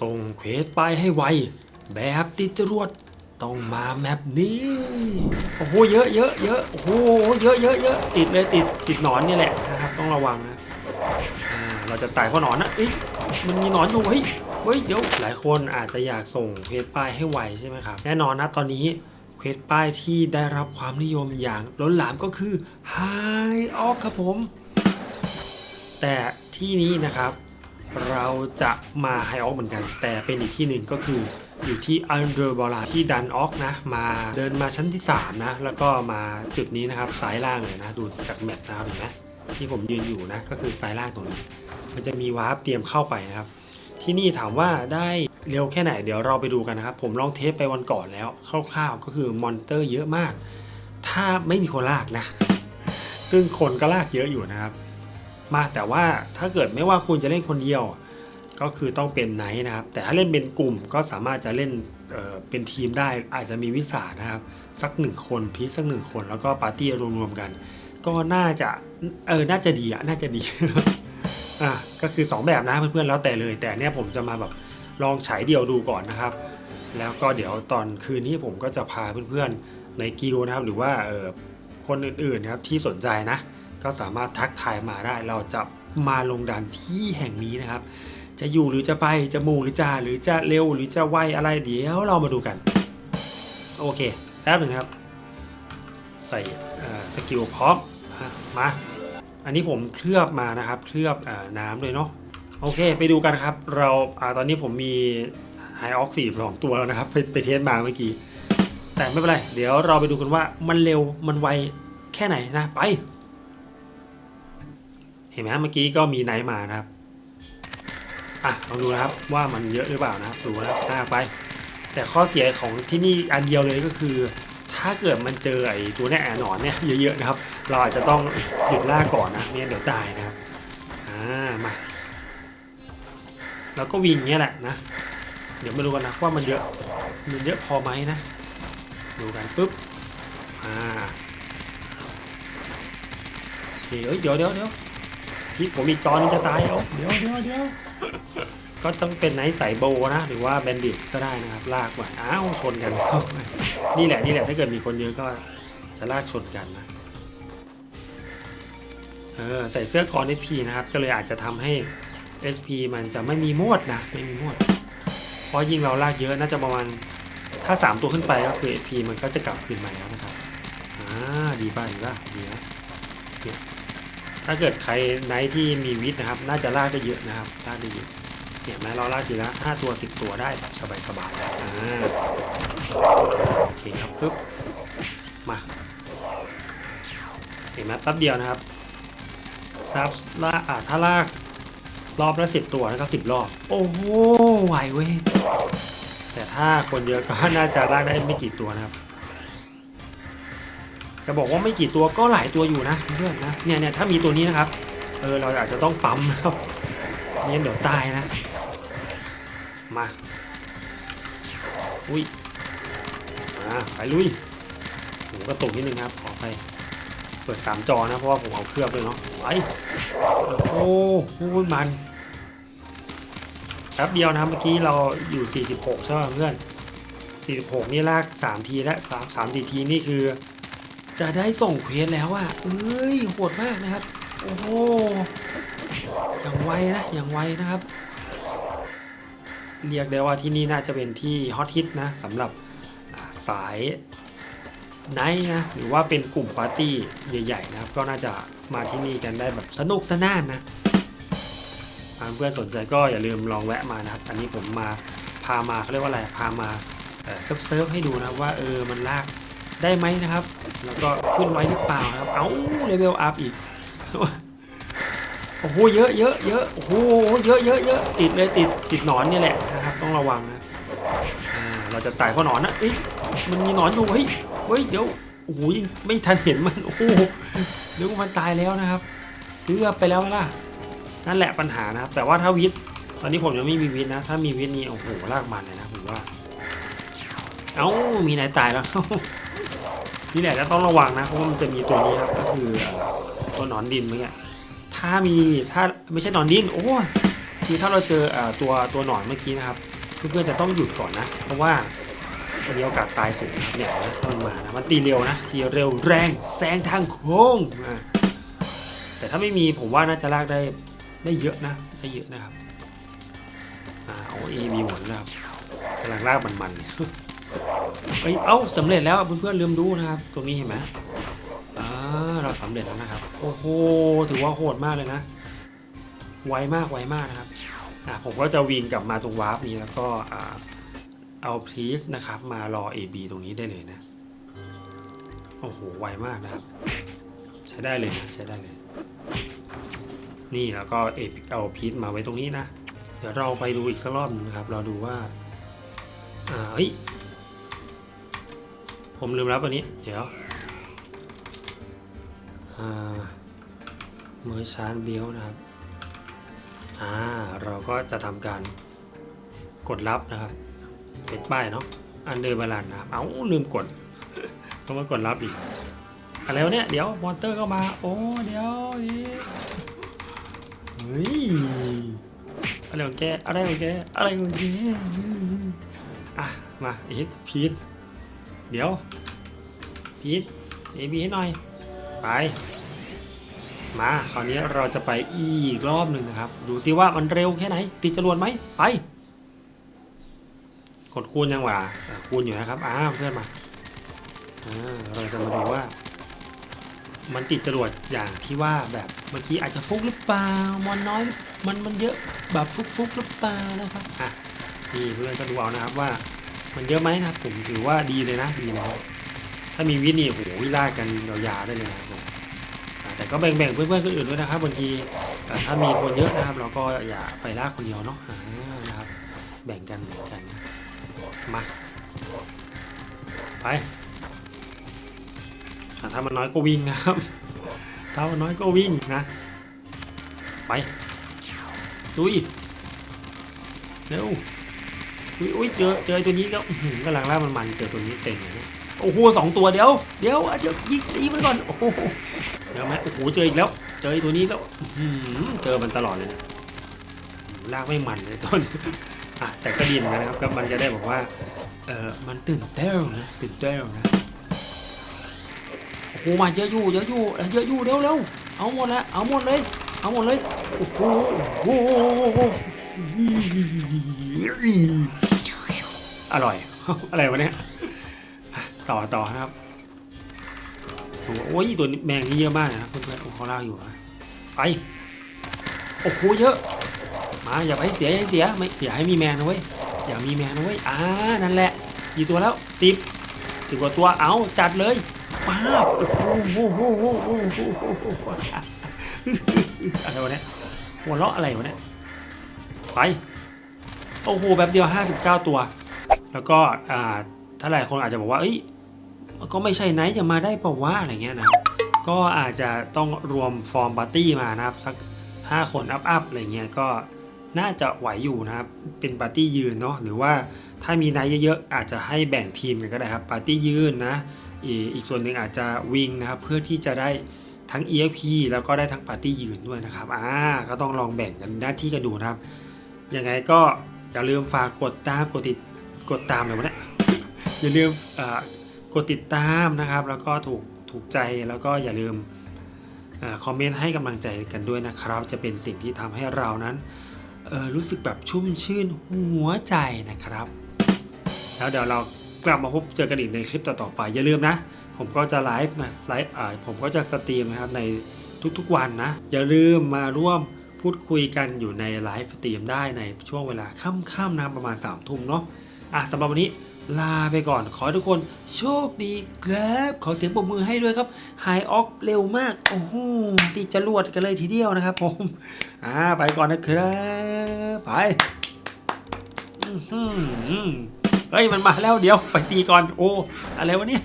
ส่งเควสไปให้ไว แบบติดจรวดต้องมาแมปนี้ โอ้โหเยอะเยอะเยอะโอ้โหเยอะเยอะเยอะติดเลยติดติดหนอนนี่แหละนะครับต้องระวังนะเราจะตายเพราะหนอนนะเอ้ยมันมีหนอนอยู่เฮ้ยเฮ้ยเดี๋ยวหลายคนอาจจะอยากส่งเควสป้ายให้ไวใช่ไหมครับแน่นอนนะตอนนี้เควสป้ายที่ได้รับความนิยมอย่างล้นหลามก็คือ High Oak ครับผม แต่ที่นี้นะครับ เราจะมาไฮออกเหมือนกัน แต่เป็นอีกที่หนึ่งก็คืออยู่ที่อันเดอร์บอลาที่ดันออกนะ มาเดินมาชั้นที่ 3 นะ แล้วก็มาจุดนี้นะครับซ้ายล่างเลยนะ ดูจากแมปนะครับเห็นไหมที่ผมยืนอยู่นะ ก็คือซ้ายล่างตรงนี้ มันจะมีวาร์ปเตรียมเข้าไปนะครับ ที่นี่ถามว่าได้เร็วแค่ไหนเดี๋ยวเราไปดูกันนะครับ ผมลองเทสไปวันก่อนแล้วคร่าวๆก็คือมอนเตอร์เยอะมาก ถ้าไม่มีคนลากนะ ซึ่งคนก็ลากเยอะอยู่นะครับ มาแต่ว่าถ้าเกิดไม่ว่าคุณจะเล่นคนเดียว ก็คือต้องเป็นไนท์นะครับ แต่ถ้าเล่นเป็นกลุ่มก็สามารถจะเล่นเเป็นทีมได้อาจจะมีวิสานะครับ สักหนึ่งคนพีซสักหนึ่งคน แล้วก็ปาร์ตี้รวมๆกัน ก็น่าจะเออน่าจะดีอะน่าจะดีอะก็คือ 2 แบบนะเพื่อนๆแล้วแต่เลย แต่เนี้ยผมจะมาแบบลองฉายเดี่ยวดูก่อนนะครับ แล้วก็เดี๋ยวตอนคืนนี้ผมก็จะพาเพื่อนๆในกิลนะครับ หรือว่าเออคนอื่นๆนะครับที่สนใจนะ ก็สามารถทักทายมาได้ เราจะมาลงดันที่แห่งนี้นะครับ จะอยู่หรือจะไปจะมูหรือจะหรือจะเร็วหรือจะไวอะไรเดี๋ยวเรามาดูกัน โอเคแป๊บหนึ่งครับ ใส่สกิลพร้อมมาอันนี้ผมเคลือบมานะครับ เคลือบอน้ำเลยเนาะโอเค ไปดูกันครับ เราอาตอนนี้ผมมีไฮออกสี่สองตัวแล้วนะครับ ไปไปเทสมาเมื่อกี้ แต่ไม่เป็นไร เดี๋ยวเราไปดูกันว่ามันเร็วมันไวแค่ไหนนะ ไป เห็นไหมเมื่อกี้ก็มีไนท์มานะครับอะลองดูนะครับว่ามันเยอะหรือเปล่านะครับดูนะครับหน้าไป แต่ข้อเสียของที่นี่อันเดียวเลยก็คือ ถ้าเกิดมันเจอไอ้ตัวเนี้ยแอนหนอนเนี่ยเยอะๆนะครับ เราอาจจะต้องหยุดล่าก่อนนะไม่งั้นเดี๋ยวตายนะครับอ่ามาแล้วก็วิ่งเงี้ยแหละนะเดี๋ยวมาดูกันนะว่ามันเยอะมันเยอะพอไหมนะ ดูกันปุ๊บอ่าโอเคเอ้ยเดี๋ยวเดี๋ยวเดี๋ยว พี่ผมมีจอนจะตายเอาเดี๋ยวเดี๋ยวเดี๋ยวก็ต้องเป็นไนท์สายโบนะ หรือว่าแบนดิตก็ได้นะครับ ลากไว้อ้าวชนกันเข้าไปนี่แหละนี่แหละถ้าเกิดมีคนเยอะก็จะลากชนกันนะเออใส่เสื้อกร SP นะครับ ก็เลยอาจจะทำให้ SP มันจะไม่มีมวดนะ ไม่มีมวด เพราะยิ่งเราลากเยอะน่าจะประมาณถ้า 3 ตัวขึ้นไปก็คือ SP มันก็จะกลับคืนมาแล้วนะครับอ่าดีป่ะดีป่ะดีนะ ถ้าเกิดใครไนท์ที่มีวิทย์นะครับ น่าจะลากได้เยอะนะครับลากได้เยอะเนี่ยแม้เราลากทีละ5ตัว10ตัวได้แบบสบายๆอ่าโอเคครับปึ๊บมาเห็นไหมแป๊บเดียวนะครับครับลากอ่าถ้าลากรอบละสิบตัวแล้วก็สิบรอบ โอ้โหไหวเว้ยแต่ถ้าคนเยอะก็น่าจะลากได้ไม่กี่ตัวนะครับ จะบอกว่าไม่กี่ตัวก็หลายตัวอยู่นะเพื่อนนะเนี่ยเนี่ยถ้ามีตัวนี้นะครับเออเราอาจจะต้องปั๊มนะครับไม่งั้นเดี๋ยวตายนะมาอุ้ยมาไปลุยผมก็ตกนิดนึงครับขอไปเปิดสามจอนะเพราะว่าผมเอาเคลือบเลยเนาะไปโอ้โหมันแป๊บเดียวนะครับเมื่อกี้เราอยู่ 46 ใช่ไหมเพื่อน 46 นี่ลาก 3 ทีและ3 3ทีทีนี่คือ จะได้ส่งเควสแล้วอะเอ้ยโหดมากนะครับ โอ้โหอย่างไวนะ อย่างไวนะครับ เรียกได้ว่าที่นี่น่าจะเป็นที่ฮอตฮิตนะสำหรับาสายไนท์นะ หรือว่าเป็นกลุ่มปาร์ตี้ใหญ่ ๆ นะครับ ก็น่าจะมาที่นี่กันได้แบบสนุกสนานนะอ่าเพื่อนสนใจก็อย่าลืมลองแวะมานะครับ อันนี้ผมมาพามาเขาเรียกว่าอะไร พามาเซิร์ฟเซิร์ฟให้ดูนะว่าเออมันลาก ได้ไหมนะครับ แล้วก็ขึ้นไว้หรือเปล่านะครับ เอาเลเวลอัพอีก โอ้โห เยอะเยอะเยอะโอ้โห เยอะเยอะเยอะติดเลยติดติดหนอนนี่แหละนะครับ ต้องระวังนะเราจะตายเพราะหนอนนะเอ้ยมันมีหนอนอยู่เฮ้ยเฮ้ย เดี๋ยว โอ้โหยังไม่ทันเห็นมัน โอ้โหเดี๋ยวมันตายแล้วนะครับเกือบไปแล้วล่ะ นั่นแหละปัญหานะครับ แต่ว่าถ้าวิทย์ตอนนี้ผมยังไม่มีวิทย์นะ ถ้ามีวิทย์นี่ โอ้โห ลากมันเลยนะผมว่า เอ้า มีไหนตายแล้ว นี่แหละจะต้องระวังนะเพราะว่ามันจะมีตัวนี้ครับก็คือตัวหนอนดินเมื่อกี้ถ้ามีถ้าไม่ใช่หนอนดินโอ้ยคือถ้าเราเจอตัวตัวหนอนเมื่อกี้นะครับเพื่อนๆจะต้องหยุดก่อนนะ เพราะว่ามีโอกาสตายสูงครับเนี่ยนะถ้ามันมานะมันตีเร็วนะตีเร็วแรงแซงทางโค้งอะแต่ถ้าไม่มีผมว่าน่าจะลากได้ได้เยอะนะได้เยอะนะครับอ่าเอาเอบีหมดแล้วครับกำลังลากมันๆ เอ้ยเอ้าสำเร็จแล้วเพื่อนๆลืมดูนะครับ ตรงนี้เห็นไหมอ่าเราสำเร็จแล้วนะครับ โอ้โหถือว่าโหดมากเลยนะ ไวมากไวมากนะครับอะผมก็จะวิ่งกลับมาตรงวาร์ปนี้แล้วก็อ่าเอาพีซนะครับ มารอ AB ตรงนี้ได้เลยนะ โอ้โหไวมากนะครับ ใช้ได้เลยนะใช้ได้เลย นี่แล้วก็เอเอาพีซมาไว้ตรงนี้นะ เดี๋ยวเราไปดูอีกสักรอบนึงนะครับ เราดูว่าอ่าเฮ้ย ผมลืมรับอันนี้ เดี๋ยวอ่าเมอร์ชานเบลนะครับ อ่า เราก็จะทำการกดรับนะครับ เป็นป้ายเนาะ อันเดอร์บาลานนะครับ เอ้าลืมกด ต้องมากดรับอีก อะไรวะเนี่ย เดี๋ยวมอนเตอร์เข้ามา โอ้ เดี๋ยวนี่เฮ้ย อะไรของแก อะไรของแก อะไรของแก อะ มาอีกพีท เดี๋ยว พีทเอบีให้หน่อย ไป มาคราวนี้เราจะไปอีกรอบหนึ่งนะครับ ดูซิว่ามันเร็วแค่ไหน ติดจรวดไหมไป กดคูณยังหวะอะคูณอยู่นะครับอ้าวเพื่อนมาเราจะมาดูว่า มันติดจรวดอย่างที่ว่าแบบเมื่อกี้อาจจะฟุกหรือเปล่ามอนน้อย มันมันเยอะแบบฟุกฟุกหรือเปล่านะครับอะนี่เพื่อนก็ดูเอานะครับว่า มันเยอะไหมนะผมถือว่าดีเลยนะดีแล้วถ้ามีวินี่โหวิลากันยาวๆได้เลยนะครับผมแต่ก็แบ่งๆเพื่อนๆคนอื่นด้วยนะครับบางทีถ้ามีคนเยอะนะครับ เราก็อย่าไปลากคนเดียวเนาะอ่านะครับ แบ่งกันแบ่งกันนะมาไปถ้ามันน้อยก็วิ่งนะครับถ้ามันน้อยก็วิ่งนะ ไปดุยเร็ว อุ้ยอุ้ยเจอเจอตัวนี้ก็อื้อหือกำลังล่ามันมันเจอตัวนี้เซ็งเลยโอ้โหสองตัวเดี๋ยวเดี๋ยวอะเดี๋ยวยิงตีมันก่อนโอ้โหเดี๋ยวไหมโอ้โหเจออีกแล้ว เจอตัวนี้แล้วเจอมันตลอดเลยนะลากไม่มันเลยต้นอะแต่ก็ดีเหมือนกันนะครับก็มันจะได้บอกว่าเออมันตื่นเต้นนะตื่นเต้นนะโอ้โหมาเยอะอยู่เยอะอยู่เออเยอะอยู่เร็วเร็วเอาหมดละเอาหมดเลย เอาหมดเลยโอ้โหโอ้โห อร่อย อะไรวะเนี่ยต่อต่อนะครับโอ้ยตัวแมงนี่เยอะมากนะครับเพื่อนๆโอ้เขาล่าอยู่นะไปโอ้โหเยอะมาอย่าไปให้เสียอย่าให้เสียไม่อย่าให้มีแมงนะเว้ยอย่ามีแมงนะเว้ยอ่านั่นแหละกี่ตัวแล้วสิบสิบกว่าตัวเอาจัดเลยป้าบโอ้โหโอ้โหโอ้โหโอ้โหอะไรวะเนี่ยหัวเราะอะไรวะเนี่ย ไป โอ้โหแบบเดียว 59 ตัว แล้วก็อ่าถ้าหลายคนอาจจะบอกว่าเอ้ยก็ไม่ใช่ไนท์จะมาได้เปล่าวะอะไรเงี้ยนะก็อาจจะต้องรวมฟอร์มปาร์ตี้มานะครับสัก 5 คนอัพอัพอะไรเงี้ยก็น่าจะไหวอยู่นะครับ เป็นปาร์ตี้ยืนเนาะหรือว่าถ้ามีไนท์เยอะๆอาจจะให้แบ่งทีมกันก็ได้ครับปาร์ตี้ยืนนะอีกส่วนหนึ่งอาจจะวิงนะครับเพื่อที่จะได้ทั้ง EXP แล้วก็ได้ทั้งปาร์ตี้ยืนด้วยนะครับอ่าก็ต้องลองแบ่งกันหน้าที่กันดูนะครับ ยังไงก็อย่าลืมฝากกดตามกดติดกดตามเลยวะเนี่ยอย่าลืมกดติดตามนะครับ แล้วก็ถูกถูกใจแล้วก็อย่าลืมอคอมเมนต์ให้กำลังใจกันด้วยนะครับ จะเป็นสิ่งที่ทำให้เรานั้นรู้สึกแบบชุ่มชื่นหัวใจนะครับ แล้วเดี๋ยวเรากลับมาพบเจอกันอีกในคลิปต่อๆไป อย่าลืมนะ ผมก็จะไลฟ์นะไลฟ์ผมก็จะสตรีมนะครับในทุกๆวันนะ อย่าลืมมาร่วม พูดคุยกันอยู่ในไลฟ์สตรีมได้ในช่วงเวลาค่ำๆนะประมาณ3ามทุ่มเนาะอะสำหรับวันนี้ลาไปก่อนขอทุกคนโชคดีครับ ขอเสียงปรบมือให้ด้วยครับไฮออกเร็วมาก โอ้โหติดจรวดกันเลยทีเดียวนะครับผม อ่า ไปก่อนนะครับ ไปเฮ้ย มันมาแล้วเดี๋ยวไปตีก่อน โอ้ อะไรวะเนี่ย